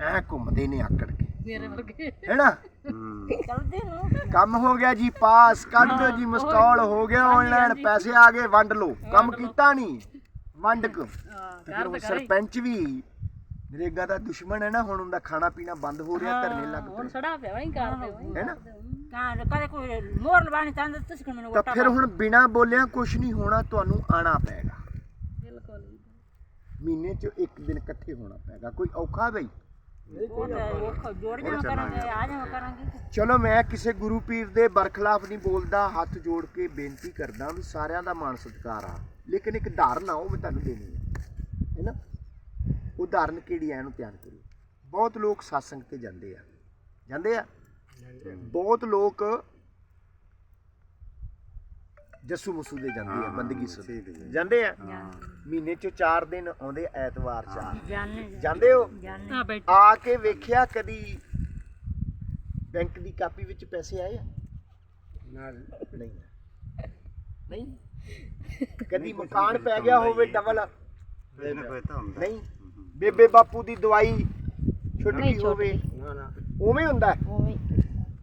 ਐ ਘੁੰਮਦੇ ਨੇ ਆਕੜ ਕੇ। ਮੇਰੇ ਵਰਗੇ। ਹੈਨਾ? ਚਲਦੇ ਨੂੰ। ਕੰਮ ਹੋ ਗਿਆ ਜੀ ਪਾਸ ਕੱਢ ਦਿਓ ਜੀ ਮਸਟਾਲ ਹੋ ਗਿਆ ਆਨਲਾਈਨ ਪੈਸੇ ਆ ਗਏ ਵੰਡ ਲਓ। ਕੰਮ ਕੀਤਾ ਨਹੀਂ। ਵੰਡ ਕ। ਤੇ ਫਿਰ ਉਹ ਸਰਪੰਚ ਵੀ ਨਰੇਗਾ ਦਾ ਦੁਸ਼ਮਣ ਹੈ ਨਾ ਹੁਣ ਉਹਦਾ ਖਾਣਾ ਪੀਣਾ ਬੰਦ ਹੋ ਰਿਹਾ ਧਰਨੇ ਲੱਗ ਹੁਣ ਪਏ। ਸੜਾ ਪਿਆ ਵਈ ਕਰਦੇ ਹੈ ਨਾ? ਕਾਂ ਕਦੇ ਕੋਈ ਮੋਰ ਲਵਾਣੀ ਚਾਹੁੰਦਾ ਤੁਸੀਂ ਮੈਨੂੰ ਤਾਂ ਵੋਟਾਂ ਫਿਰ ਹੁਣ ਬਿਨਾ ਬੋਲਿਆ ਕੁਝ ਨਹੀਂ ਹੋਣਾ ਤੁਹਾਨੂੰ ਆਣਾ ਪਏਗਾ। ਬਿਲਕੁਲ ਮਹੀਨੇ 'ਚ ਇੱਕ ਦਿਨ ਇਕੱਠੇ ਹੋਣਾ ਪਏਗਾ। ਕੋਈ ਔਖਾ ਬਈ? ਤਾਂ ਚਲੋ ਮੈਂ ਕਿਸੇ ਗੁਰੂ ਪੀਰ ਦੇ ਬਰਖਲਾਫ ਨਹੀਂ ਬੋਲਦਾ ਹੱਥ ਜੋੜ ਕੇ ਬੇਨਤੀ ਕਰਦਾ ਵੀ ਸਾਰਿਆਂ ਦਾ ਮਾਣ ਸਤਿਕਾਰ ਆ। ਲੇਕਿਨ ਇੱਕ ਧਾਰਨਾ ਉਹ ਮੈਂ ਤੁਹਾਨੂੰ ਦੇਣੀ ਹੈ ਹੈਨਾ ਉਹ ਧਾਰਨ ਕਿਹੜੀ ਹੈ ਇਹਨੂੰ ਧਿਆਨ ਕਰਿਓ। ਬਹੁਤ ਲੋਕ satsang ਤੇ ਜਾਂਦੇ ਆ। ਜਾਂਦੇ ਆ? ਬਹੁਤ ਲੋਕ ਜੱਸੂ ਮਸੂ ਦੇ ਜਾਂਦੇ ਆ ਬੰਦਗੀ ਸੁਣ। ਜਾਂਦੇ ਆ? ਮਹੀਨੇ ਚ 4 ਦਿਨ ਆਉਂਦੇ ਐਤਵਾਰ ਚਾਰ। ਜਾਂਦੇ ਹੋ? ਆ। ਕੇ ਵੇਖਿਆ ਕਦੀ ਬੈਂਕ ਦੀ ਕਾਪੀ ਵਿੱਚ ਪੈਸੇ ਆਏ ਆ? ਨਹੀਂ। ਨਹੀਂ? ਕਦੀ ਮਕਾਨ ਪੈ ਗਿਆ ਹੋਵੇ ਡਬਲ ਨਹੀਂ ਬੇਬੇ ਬਾਪੂ ਦੀ ਦਵਾਈ ਛੁੱਟ ਗਈ ਹੋਵੇ ਨਾ ਨਾ। ਉਵੇਂ ਹੁੰਦਾ ਹੈ। ਉਵੇਂ।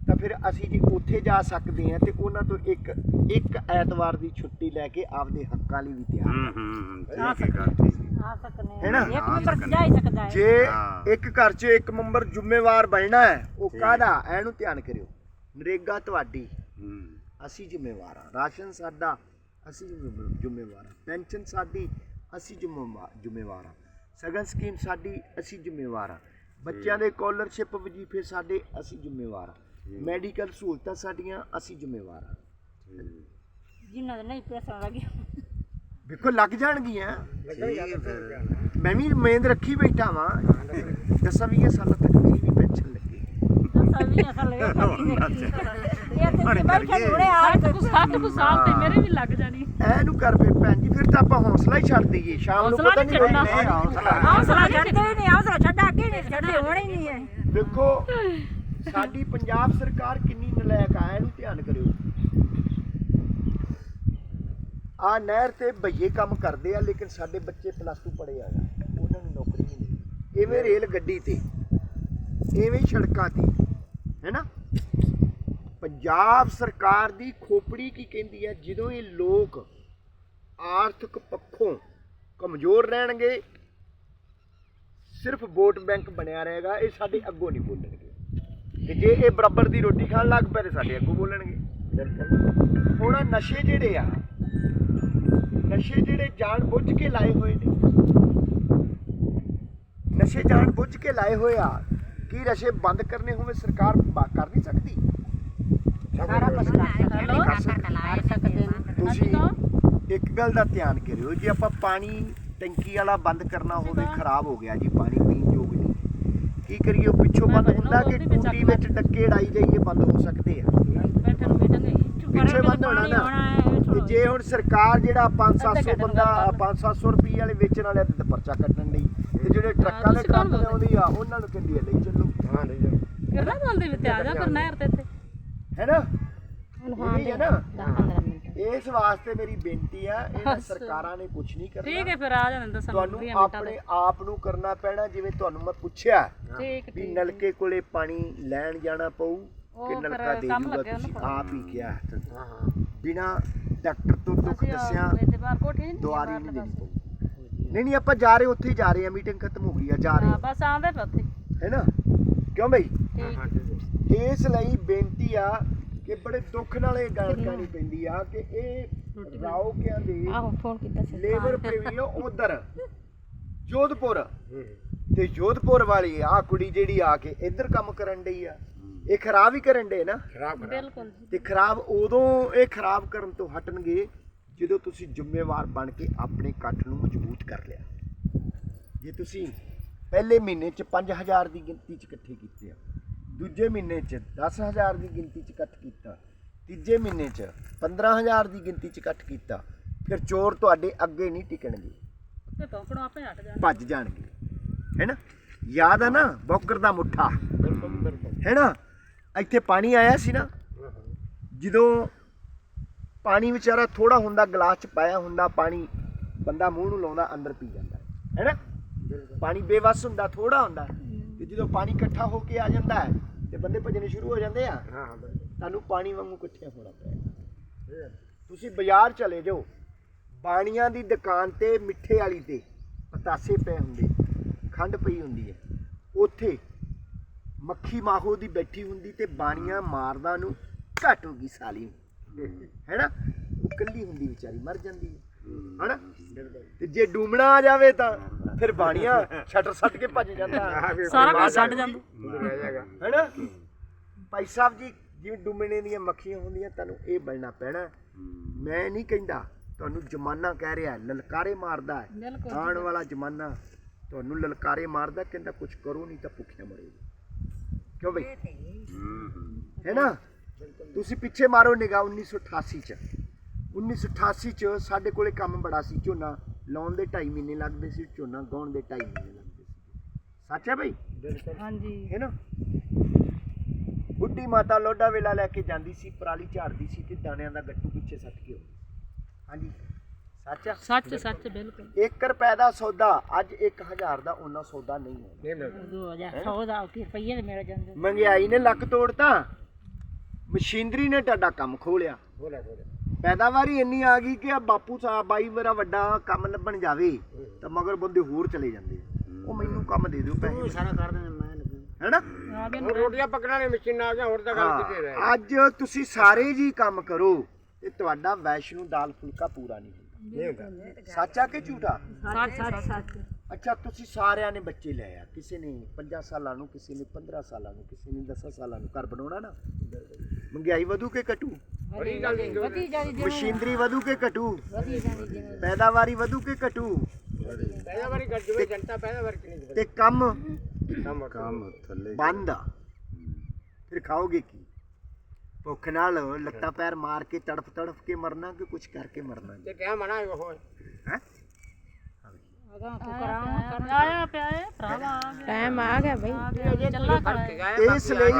ਤਾਂ ਫਿਰ ਅਸੀਂ ਜੇ ਉੱਥੇ ਜਾ ਸਕਦੇ ਹਾਂ ਤੇ ਉਹਨਾਂ ਤੋਂ ਇੱਕ ਇੱਕ ਐਤਵਾਰ ਦੀ ਛੁੱਟੀ ਲੈ ਕੇ ਆਪਦੇ ਹੱਕਾਂ ਲਈ ਵੀ ਤਿਆਰ ਹੂੰ ਹੂੰ। ਠੀਕ ਹੈ ਗੱਲ ਠੀਕ ਆ ਸਕਨੇ ਹੈ ਨਾ? ਇੱਕ ਨੰਬਰ ਜਾ ਹੀ ਸਕਦਾ ਹੈ। ਜੇ। ਇੱਕ ਘਰ 'ਚ ਇੱਕ ਮੈਂਬਰ ਜ਼ਿੰਮੇਵਾਰ ਬਣਨਾ ਹੈ ਉਹ ਕਾਹਦਾ? ਐਨੂੰ ਧਿਆਨ ਕਰਿਓ। ਨਰੇਗਾ ਤੁਹਾਡੀ। ਹੂੰ। ਅਸੀਂ ਜ਼ਿੰਮੇਵਾਰ ਹਾਂ। ਰਾਸ਼ਨ ਸਾਡਾ ਅਸੀਂ ਜ਼ਿੰਮੇ- ਜ਼ਿੰਮੇਵਾਰ ਹਾਂ। ਪੈਨਸ਼ਨ ਸਾਡੀ ਅਸੀਂ ਜ਼ਿੰਮੇਵਾਰ ਜ਼ਿੰਮੇਵਾਰ ਹਾਂ। ਸਗਨ ਸਕੀਮ ਸਾਡੀ ਅਸੀਂ ਜ਼ਿੰਮੇਵਾਰ ਹਾਂ। ਬੱਚਿਆਂ ਦੇ ਸਕਾਲਰਸ਼ਿਪ ਵਜੀਫੇ ਸਾਡੇ ਅਸੀਂ ਜ਼ਿੰਮੇਵਾਰ ਹਾਂ। ਮੈਡੀਕਲ ਸਹੂਲਤਾਂ ਸਾਡੀਆਂ ਅਸੀਂ ਜ਼ਿੰਮੇਵਾਰ ਹਾਂ। ਜਿਨ੍ਹਾਂ ਦੇ ਨਹੀਂ ਪੈਸਾ ਲੱਗਿਆ ਵੇਖੋ ਲੱਗ ਜਾਣਗੀਆਂ। ਮੈਂ ਵੀ ਉਮੀਦ ਰੱਖੀ ਬੈਠਾ ਵਾਂ। ਦਸਾਂ ਵੀਹਾਂ ਸਾਲਾਂ ਤੱਕ ਮੇਰੀ ਵੀ ਪੈਨਸ਼ਨ ਲੱਗੇ। ਸਭੀ ਅਸਲ ਇਹ ਤੇ ਬੈਠੇ ਥੋੜੇ ਆ ਸੱਠ ਕੁ ਸੱਠ ਕੁ ਸਾਲ ਤੇ ਮੇਰੇ ਵੀ ਲੱਗ ਜਾਣੀ। ਐਨੂੰ ਕਰ ਫਿਰ ਭੈਣ ਜੀ ਫਿਰ ਤਾਂ ਆਪਾਂ ਹੌਸਲਾ ਹੀ ਛੱਡ ਦਈਏ। ਸ਼ਾਮ ਨੂੰ ਹੌਸਲਾ ਪਤਾ ਨਹੀਂ ਨਹੀਂ ਛੱਡਣਾ। ਨਹੀਂ ਹੌਸਲਾ ਹੌਸਲਾ ਛੱਡਦੇ ਹੀ ਨਹੀਂ ਹੌਸਲਾ ਛੱਡਾ ਅੱਗੇ ਨਹੀਂ ਛੱਡੇ ਹੋਣੇ ਹੀ ਨਹੀਂ ਹੈ। ਦੇਖੋ ਸਾਡੀ ਪੰਜਾਬ ਸਰਕਾਰ ਕਿੰਨੀ ਨਲਾਇਕ ਆ ਇਹਨੂੰ ਧਿਆਨ ਕਰਿਓ। ਆ ਨਹਿਰ ਤੇ ਭਈਏ ਕੰਮ ਕਰਦੇ ਆ ਲੇਕਿਨ ਸਾਡੇ ਬੱਚੇ ਪਲੱਸ 2 ਪੜ੍ਹੇ ਆ। ਉਹਨਾਂ ਨੂੰ ਨੌਕਰੀ ਨਹੀਂ ਰੇਲ ਗੱਡੀ ਤੇ ਐਵੇਂ ਹੀ ਸੜਕਾਂ ਤੇ ਹੈਨਾ? ਪੰਜਾਬ ਸਰਕਾਰ ਦੀ ਖੋਪੜੀ ਕੀ ਕਹਿੰਦੀ ਹੈ? ਜਦੋਂ ਇਹ ਲੋਕ ਆਰਥਿਕ ਪੱਖੋਂ ਕਮਜ਼ੋਰ ਰਹਿਣਗੇ, ਸਿਰਫ ਵੋਟ ਬੈਂਕ ਬਣਿਆ ਰਹੇਗਾ, ਇਹ ਸਾਡੇ ਅੱਗੋਂ ਨਹੀਂ ਬੋਲਣਗੇ। ਤੇ ਜੇ ਇਹ ਬਰਾਬਰ ਦੀ ਰੋਟੀ ਖਾਣ ਲੱਗ ਪਏ, ਤੇ ਸਾਡੇ ਅੱਗੋਂ ਬੋਲਣਗੇ। ਹੁਣ ਨਸ਼ੇ ਜਿਹੜੇ ਆ, ਨਸ਼ੇ ਜਿਹੜੇ ਜਾਣ ਬੁੱਝ ਕੇ ਲਾਏ ਹੋਏ ਨੇ। ਨਸ਼ੇ ਜਾਣ ਬੁੱਝ ਕੇ ਲਾਏ ਹੋਏ ਆ, ਕੀ ਨਸ਼ੇ ਬੰਦ ਕਰਨੇ ਹੋਵੇ, ਸਰਕਾਰ ਕਰ ਨਹੀਂ ਸਕਦੀ? ਸਾਰਾ ਕੁਝ ਕਰ ਸਕਦੇ। ਨੇ ਤੁਸੀਂ ਇੱਕ ਗੱਲ ਦਾ ਧਿਆਨ ਕਰਿਓ ਜੇ ਆਪਾਂ ਪਾਣੀ ਟੈਂਕੀ ਵਾਲਾ ਬੰਦ ਕਰਨਾ ਹੋਵੇ ਖਰਾਬ ਹੋ ਗਿਆ ਜੀ ਪਾਣੀ ਪੀਣ ਯੋਗ ਨਹੀਂ। ਕੀ ਕਰੀਏ ਉਹ ਪਿੱਛੋਂ ਬੰਦ ਹੁੰਦਾ ਕਿ ਟੂਟੀ ਵਿੱਚ ਡੱਕੇ ਡਾਈ ਜਾਈਏ ਬੰਦ ਹੋ ਸਕਦੇ ਆ। ਹੈ ਪਿੱਛੇ ਬੰਦ ਹੋਣਾ ਨਾ। ਤੇ ਜੇ ਹੁਣ ਸਰਕਾਰ ਜਿਹੜਾ 5-700 ਬੰਦਾ 5-700 ਰੁਪਏ ਵਾਲੇ ਵੇਚਣ ਵਾਲੇ ਤੇ ਪਰਚਾ ਕੱਟਣ ਲਈ। ਤੇ ਜਿਹੜੇ ਟਰੱਕਾਂ ਦੇ ਟਰੱਕ ਆਉਂਦੀ ਆ ਉਹਨਾਂ ਨੂੰ ਕਹਿੰਦੀ ਆ ਲਈ ਚੱਲੋ। ਹਾਂ ਨਹੀਂ ਜੀ ਕਿਹੜਾ ਬੰਦੇ ਵਿੱਚ ਆ ਜਾ ਪਰ ਨਹਿਰ ਤੇ ਇੱਥੇ। ਹੈ ਨਾ? ਹੁਣ ਇਹ ਵੀ ਹੈ ਨਾ। 15 ਮਿੰਟ। ਇਸ ਵਾਸਤੇ ਮੇਰੀ ਬੇਨਤੀ ਆ ਇਹਨਾਂ ਸਰਕਾਰਾਂ ਨੇ ਕੁਝ ਨਹੀਂ ਕਰਨਾ। ਠੀਕ ਹੈ ਫਿਰ ਆ ਜਾਣ ਦੱਸਣ ਤੁਹਾਨੂੰ 20 ਮਿੰਟਾਂ ਆਪਣੇ ਆਪ ਨੂੰ ਕਰਨਾ ਪੈਣਾ ਜਿਵੇਂ ਤੁਹਾਨੂੰ ਮੈਂ ਪੁੱਛਿਆ ਠੀਕ ਵੀ ਨਲਕੇ ਕੋਲੇ ਪਾਣੀ ਲੈਣ ਜਾਣਾ ਪਊ ਕਿ ਨਲਕਾ ਦੇ ਲੱਗਿਆ ਤੁਸੀਂ ਆਪ ਹੀ ਕਿਹਾ ਹਾਂ ਹਾਂ ਬਿਨਾ ਡਾਕਟਰ ਤੋਂ ਦੁੱਖ ਦੱਸਿਆ ਦੁਆਰੀ ਨਹੀਂ ਦੇਣੀ ਪਊ। ਨਹੀਂ ਨਹੀਂ ਆਪਾਂ ਜਾ ਰਹੇ ਉੱਥੇ ਹੀ ਜਾ ਰਹੇ ਆ ਮੀਟਿੰਗ ਖਤਮ ਹੋ ਗਈ ਆ ਜਾ ਰਹੇ ਹਾਂ। ਬਸ ਆਂਦੇ ਪਏ ਉੱਥੇ। ਹੈ ਨਾ? ਕਿਉਂ ਬਈ? ਠੀਕ। ਹਾਂ ਠੀਕ। ਹੈ ਇਸ ਲਈ ਬੇਨਤੀ ਆ ਕਿ ਬੜੇ ਦੁੱਖ ਨਾਲ ਇਹ ਗੱਲ ਕਹਿਣੀ ਪੈਂਦੀ ਆ ਕਿ ਇਹ ਰਾਉਕਿਆਂ ਦੇ ਆਹੋ ਫੋਨ ਕੀਤਾ ਸੀ। ਲੇਬਰ ਪ੍ਰੀਵੀਓ ਉਧਰ ਜੋਧਪੁਰ। ਤੇ ਜੋਧਪੁਰ ਵਾਲੀ ਆ ਕੁੜੀ ਜਿਹੜੀ ਆ ਕੇ ਇੱਧਰ ਕੰਮ ਕਰਨ ਡਈ ਆ। ਇਹ ਖਰਾਬ ਹੀ ਕਰਨ ਡੇ ਨਾ। ਖਰਾਬ ਬਿਲਕੁਲ। ਤੇ ਖਰਾਬ ਉਦੋਂ ਇਹ ਖਰਾਬ ਕਰਨ ਤੋਂ ਹਟਣਗੇ ਜਦੋਂ ਤੁਸੀਂ ਜ਼ਿੰਮੇਵਾਰ ਬਣ ਕੇ ਆਪਣੇ ਇਕੱਠ ਨੂੰ ਮਜ਼ਬੂਤ ਕਰ ਲਿਆ। ਜੇ ਤੁਸੀਂ ਪਹਿਲੇ ਮਹੀਨੇ 'ਚ 5000 ਦੀ ਗਿਣਤੀ 'ਚ ਇਕੱਠੇ ਕੀਤੇ ਆ ਦੂਜੇ ਮਹੀਨੇ 'ਚ 10000 ਦੀ ਗਿਣਤੀ 'ਚ ਇਕੱਠ ਕੀਤਾ ਤੀਜੇ ਮਹੀਨੇ 'ਚ 15000 ਦੀ ਗਿਣਤੀ 'ਚ ਇਕੱਠ ਕੀਤਾ ਫਿਰ ਚੋਰ ਤੁਹਾਡੇ ਅੱਗੇ ਨਹੀਂ ਟਿਕਣਗੇ। ਤੇ ਪੌਂਕਣੋਂ ਆਪੇ ਹਟ ਜਾਣ ਭੱਜ ਜਾਣਗੇ। ਹੈਨਾ ਯਾਦ ਆ ਨਾ ਬੌਕਰ ਦਾ ਮੁੱਠਾ? ਬਿਲਕੁਲ ਬਿਲਕੁਲ। ਹੈਨਾ ਇੱਥੇ ਪਾਣੀ ਆਇਆ ਸੀ ਨਾ? ਜਦੋਂ ਪਾਣੀ ਵਿਚਾਰਾ ਥੋੜਾ ਹੁੰਦਾ ਗਲਾਸ ਚ ਪਾਇਆ ਹੁੰਦਾ ਪਾਣੀ ਬੰਦਾ ਮੂੰਹ ਨੂੰ ਲਾਉਂਦਾ ਅੰਦਰ ਪੀ ਜਾਂਦਾ। ਹੈ ਨਾ? ਪਾਣੀ ਬੇਵਸ ਹੁੰਦਾ ਥੋੜਾ ਹੁੰਦਾ। ਤੇ ਜਦੋਂ ਪਾਣੀ ਇਕੱਠਾ ਹੋ ਕੇ ਆ ਜਾਂਦਾ ਹੈ ਤੇ ਬੰਦੇ ਭੱਜਣੇ ਸ਼ੁਰੂ ਹੋ ਜਾਂਦੇ ਆ। ਹਾਂ ਹਾਂ ਬਿਲਕੁਲ। ਤੁਹਾਨੂੰ ਪਾਣੀ ਵਾਂਗੂ ਇਕੱਠਿਆ ਹੋਣਾ ਪਏਗਾ ਇਹ ਹੈ। ਤੁਸੀਂ ਬਾਜ਼ਾਰ ਚਲੇ ਜਾਓ। ਬਾਣੀਆਂ ਦੀ ਦੁਕਾਨ ਤੇ ਮਿੱਠੇ ਵਾਲੀ ਤੇ ਪਤਾਸੇ ਪਏ ਹੁੰਦੇ। ਖੰਡ ਪਈ ਹੁੰਦੀ ਹੈ। ਉੱਥੇ ਮੱਖੀ ਮਾਹੋ ਦੀ ਬੈਠੀ ਹੁੰਦੀ ਤੇ ਬਾਣੀਆਂ ਮਾਰਦਾ ਨੂੰ ਘਟ ਹੋ ਗਈ ਸਾਲੀ ਨੂੰ। ਹੈਨਾ ਉਹ ਕੱਲੀ ਹੁੰਦੀ ਵਿਚਾਰੀ ਮਰ ਜਾਂਦੀ ਹੈ। ਤੇ ਜੇ ਡੂਮਣਾ ਆ ਜਾਵੇ ਤਾਂ ਫਿਰ ਬਾਣੀਆਂ ਛੱਟ ਸੱਟ ਕੇ ਭੱਜ ਜਾਂਦਾ। ਸਾਰਾ ਕੁਝ ਛੱਡ ਜਾਂਦਾ। ਰਹਿ ਜਾਏਗਾ। ਹੈਨਾ? ਭਾਈ ਸਾਹਿਬ ਜੀ ਜਿਵੇਂ ਡੂਮਣੇ ਦੀਆਂ ਮੱਖੀਆਂ ਹੁੰਦੀਆਂ ਤੁਹਾਨੂੰ ਇਹ ਬਣਨਾ ਪੈਣਾ। ਮੈਂ ਨਹੀਂ ਕਹਿੰਦਾ ਤੁਹਾਨੂੰ ਜ਼ਮਾਨਾ ਕਹਿ ਰਿਹਾ ਲਲਕਾਰੇ ਮਾਰਦਾ ਹੈ। ਆਉਣ ਵਾਲਾ ਜ਼ਮਾਨਾ ਤੁਹਾਨੂੰ ਲਲਕਾਰੇ ਮਾਰਦਾ ਕਹਿੰਦਾ ਕੁਝ ਕਰੋ ਨਹੀਂ ਤਾਂ ਭੁੱਖੇ ਮਰੋ ਕਿਉਂ ਬਈ? ਹੈ ਨਾ? ਤੁਸੀਂ ਪਿੱਛੇ ਮਾਰੋ ਨਿਗਾਹ 1988 ਚ। 1988 ਚ ਸਾਡੇ ਕੋਲੇ ਕੰਮ ਬੜਾ ਸੀ ਝੋਨਾ ਲਾਉਣ ਦੇ 2.5 ਮਹੀਨੇ ਲੱਗਦੇ ਸੀ ਝੋਨਾ ਗਾਉਣ ਦੇ 2.5 ਮਹੀਨੇ ਲੱਗਦੇ ਸੀ। ਸੱਚ ਹੈ ਬਈ? ਹਾਂਜੀ। ਹੈ ਨਾ? ਬੁੱਢੀ ਮਾਤਾ ਲੋਡਾ ਵੇਲਾ ਲੈ ਕੇ ਜਾਂਦੀ ਸੀ ਪਰਾਲੀ ਝਾੜਦੀ ਸੀ ਤੇ ਦਾਣਿਆਂ ਦਾ ਗੱਟੂ ਪਿੱਛੇ ਸੱਟ ਕੇ ਆਉਂਦੀ ਹਾਂਜੀ। ਸੱਚ ਆ ਸੱਚ ਸੱਚ ਬਿਲਕੁਲ। 1 ਰੁਪਏ ਦਾ ਸੌਦਾ ਅੱਜ 1000 ਦਾ ਉਹਨਾਂ ਸੌਦਾ ਨਹੀਂ ਹੈ। ਨਹੀਂ ਮਿਲਦਾ। 2100 ਦਾ ਰੁਪਈਏ ਦੇ ਮਿਲ ਜਾਂਦੇ? ਮਹਿੰਗਾਈ ਨੇ ਲੱਕ ਤੋੜਤਾ ਮਸ਼ੀਨਰੀ ਨੇ ਤੁਹਾਡਾ ਕੰਮ ਖੋਲਿਆ ਬੋਲਾ ਬੋਲਾ ਪੈਦਾਵਾਰੀ ਇੰਨੀ ਆ ਗਈ ਕਿ ਆ ਬਾਪੂ ਸਾਹਿਬ ਬਾਈ ਮੇਰਾ ਵੱਡਾ ਕੰਮ ਲੱਭਣ ਜਾਵੇ ਤਾਂ ਮਗਰ ਬੰਦੇ ਹੋਰ ਚਲੇ ਜਾਂਦੇ ਆ। ਉਹ ਮੈਨੂੰ ਕੰਮ ਦੇ ਦਿਓ ਪੈਸੇ। ਸਾਰਾ ਕਰ ਦੇਣਾ ਮੈਂ ਹੈਨਾ? ਰੋਟੀਆਂ ਪੱਕਣ ਵਾਲੀ ਮਸ਼ੀਨ ਆ ਗਿਆ ਹੋਰ ਤਾਂ ਗੱਲ ਕਿਤੇ ਰਹਿ ਅੱਜ ਤੁਸੀਂ ਸਾਰੇ ਜੀ ਕੰਮ ਕਰੋ ਤੇ ਤੁਹਾਡਾ ਵੈਸ਼ਨੂੰ ਦਾਲ ਫੁਲਕਾ ਪੂਰਾ ਨਹੀਂ ਸੱਚਾ ਕਿ ਝੂਠਾ ਸੱਚ ਸੱਚ ਸੱਚ। ਅੱਛਾ ਤੁਸੀਂ ਸਾਰਿਆਂ ਨੇ ਬੱਚੇ ਲਏ ਆ। ਕਿਸੇ ਨੇ 5 ਸਾਲਾਂ ਨੂੰ ਕਿਸੇ ਨੇ 15 ਸਾਲਾਂ ਨੂੰ ਕਿਸੇ ਨੇ 10 ਸਾਲਾਂ ਨੂੰ ਘਰ ਬਣਾਉਣਾ ਨਾ? ਮਹਿੰਗਾਈ ਵਧੂ ਕੇ ਘਟੂ? ਬੜੀ ਗੱਲ ਦੀ ਜੋ ਮਸ਼ੀਨਰੀ ਵਧੂ ਕੇ ਘਟੂ? ਪੈਦਾਵਾਰੀ ਵਧੂ ਕੇ ਘਟੂ? ਪਹਿਲਾ ਵਾਰੀ ਕਰ ਜਵੇ ਜਨਤਾ ਪਹਿਲਾ ਵਾਰ ਕਿੰਨੀ ਤੇ ਕੰਮ? ਕੰਮ ਕੰਮ ਥੱਲੇ। ਬੰਦ ਆ। ਫਿਰ ਖਾਓਗੇ ਕੀ? ਭੁੱਖ ਨਾਲ ਲੱਤਾਂ ਪੈਰ ਮਾਰ ਕੇ ਤੜਫ ਤੜਫ ਕੇ ਮਰਨਾ ਕਿ ਕੁਝ ਕਰਕੇ ਮਰਨਾ? ਤੇ ਕਿਆ ਮਨਾ ਉਹ? ਹੈ? ਟਾਈਮ ਆ ਗਿਆ ਬਈ। ਇਸ ਲਈ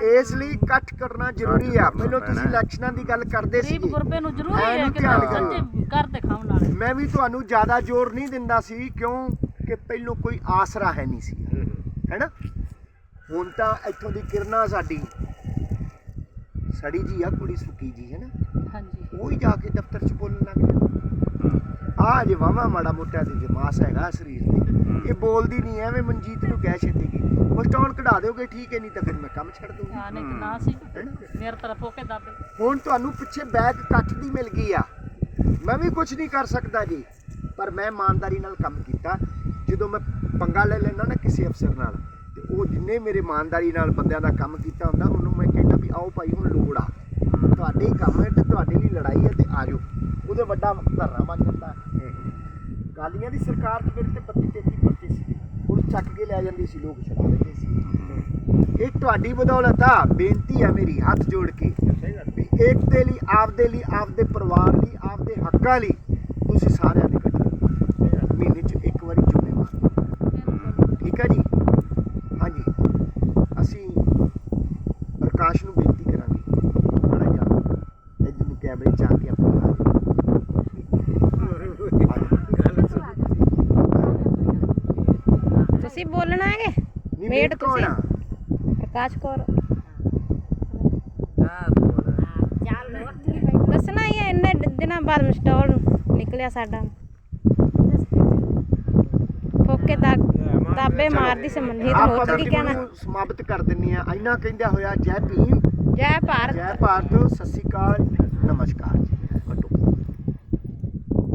ਇਸ ਲਈ ਇਕੱਠ ਕਰਨਾ ਜ਼ਰੂਰੀ ਆ। ਪਹਿਲਾਂ ਤੁਸੀਂ ਇਲੈਕਸ਼ਨਾਂ ਦੀ ਗੱਲ ਕਰਦੇ ਗਰੀਬ ਸੀ ਗੁਰਬੇ ਨੂੰ ਜ਼ਰੂਰੀ ਹੈ ਕਿ ਕਰੋ। ਸੱਚੇ ਘਰ ਤੇ ਖਾਣ ਵਾਲੇ। ਮੈਂ ਵੀ ਤੁਹਾਨੂੰ ਜ਼ਿਆਦਾ ਜ਼ੋਰ ਨਹੀਂ ਦਿੰਦਾ ਸੀ ਕਿਉਂ ਕਿ ਪਹਿਲੋਂ ਕੋਈ ਆਸਰਾ ਹੈ ਨਹੀਂ ਸੀ। ਹੈਨਾ? ਹੁਣ ਤਾਂ ਇੱਥੋਂ ਦੀ ਕਿਰਨਾ ਸਾਡੀ ਸੜੀ ਜੀ ਆ ਕੁੜੀ ਸੁੱਕੀ ਜੀ ਹੈਨਾ? ਹਾਂਜੀ। ਉਹ ਹੀ ਜਾ ਕੇ ਦਫ਼ਤਰ 'ਚ ਬੋਲਣ ਲੱਗ ਜਾਂਦਾ ਆ ਜੇ ਵਾਵਾ ਮਾੜਾ ਮੋਟਾ ਤੇ ਜਮਾਸ ਹੈਗਾ ਸਰੀਰ ਤੇ। ਇਹ ਬੋਲਦੀ ਨਹੀਂ ਐਵੇਂ ਮਨਜੀਤ ਨੂੰ ਕਹਿ ਛੱਡੇਗੀ ਉਹ ਸਟਾਉਨ ਕਢਾ ਦਿਓਗੇ ਠੀਕ ਹੈ ਨਹੀਂ ਤਾਂ ਫਿਰ ਮੈਂ ਕੰਮ ਛੱਡ ਦੂੰਗੀ ਹਾਂ ਨਹੀਂ ਤੇ ਨਾ ਸੀ। ਮੇਰੇ ਤਰਫ ਹੋ ਕੇ ਦਾਬੇ। ਹੁਣ ਤੁਹਾਨੂੰ ਪਿੱਛੇ ਬੈਗ ਕੱਟ ਦੀ ਮਿਲ ਗਈ ਆ। ਮੈਂ ਵੀ ਕੁਝ ਨਹੀਂ ਕਰ ਸਕਦਾ ਜੀ। ਪਰ ਮੈਂ ਇਮਾਨਦਾਰੀ ਨਾਲ ਕੰਮ ਕੀਤਾ। ਜਦੋਂ ਮੈਂ ਪੰਗਾ ਲੈ ਲੈਣਾ ਨਾ ਕਿਸੇ ਅਫਸਰ ਨਾਲ ਤੇ ਉਹ ਜਿੰਨੇ ਮੇਰੇ ਇਮਾਨਦਾਰੀ ਨਾਲ ਬੰਦਿਆਂ ਦਾ ਕੰਮ ਕੀਤਾ ਹੁੰਦਾ ਉਹਨੂੰ ਮੈਂ ਕਹਿੰਦਾ ਵੀ ਆਓ ਭਾਈ ਹੁਣ ਲੋੜ ਆ। ਤੁਹਾਡੇ ਹੀ ਕੰਮ ਹੈ ਤੇ ਤੁਹਾਡੇ ਲਈ ਲੜਾਈ ਹੈ ਤੇ ਆ ਜਾਓ। ਉਹਦੇ ਵੱਡਾ ਧਰਨਾ ਬਣ ਜਾਂਦਾ। ਗਾਲੀਆਂ ਦੀ ਸਰਕਾਰ 'ਚ ਮੇਰੇ ਤੇ 32 33 ਪਰਚੇ ਸੀ ਪੁਲਿਸ ਚੱਕ ਕੇ ਲੈ ਜਾਂਦੀ ਸੀ ਲੋਕ ਛਡਾ ਲੈਂਦੇ ਸੀ। ਇਹ ਤੁਹਾਡੀ ਬਦੌਲਤ ਆ ਬੇਨਤੀ ਆ ਮੇਰੀ ਹੱਥ ਜੋੜ ਕੇ। ਵੀ ਇੱਕ ਦੇ ਲਈ ਆਪਦੇ ਲਈ ਆਪਦੇ ਪਰਿਵਾਰ ਲਈ ਆਪਦੇ ਹੱਕਾਂ ਲਈ ਤੁਸੀਂ ਸਾਰਿਆਂ ਨੇ ਮਹੀਨੇ 'ਚ ਇੱਕ ਵਾਰੀ ਚੁਣੇ ਮਾਰੋ ਠੀਕ ਹੈ ਜੀ ਹਾਂਜੀ ਅਸੀਂ ਪ੍ਰਕਾਸ਼ ਨੂੰ ਬੇਨਤੀ ਕਰਾਂਗੇ ਬੜਾ ਜਾ ਇਹ ਨੂੰ ਕੈਮਰੇ ਚ ਆ ਕੇ ਆਪਣਾ ਤੁਸੀਂ ਬੋਲਣਾ ਹੈਗੇ ਕੌਣ ਆ? ਪ੍ਰਕਾਸ਼ ਕੌਰ। ਦੱਸਣਾ ਹੀ ਹੈ ਇੰਨੇ ਦ- ਦਿਨਾਂ ਬਾਅਦ ਸਟਾਲ ਨਿਕਲਿਆ ਸਾਡਾ। ਫੋਕੇ ਦਾ ਦਾਬੇ ਮਾਰਦੀ ਸੀ ਮਨਜੀਤ ਨੂੰ ਆਪਾਂ ਹੋਰ ਕੀ ਕਹਿਣਾ? ਸਮਾਪਤ ਕਰ ਦਿੰਨੇ ਆ ਇੰਨਾ ਕਹਿੰਦਾ ਹੋਇਆ ਜੈ ਭੀਮ। ਜੈ ਭਾਰਤ। ਜੈ ਭਾਰਤ ਸਤਿ ਸ਼੍ਰੀ ਅਕਾਲ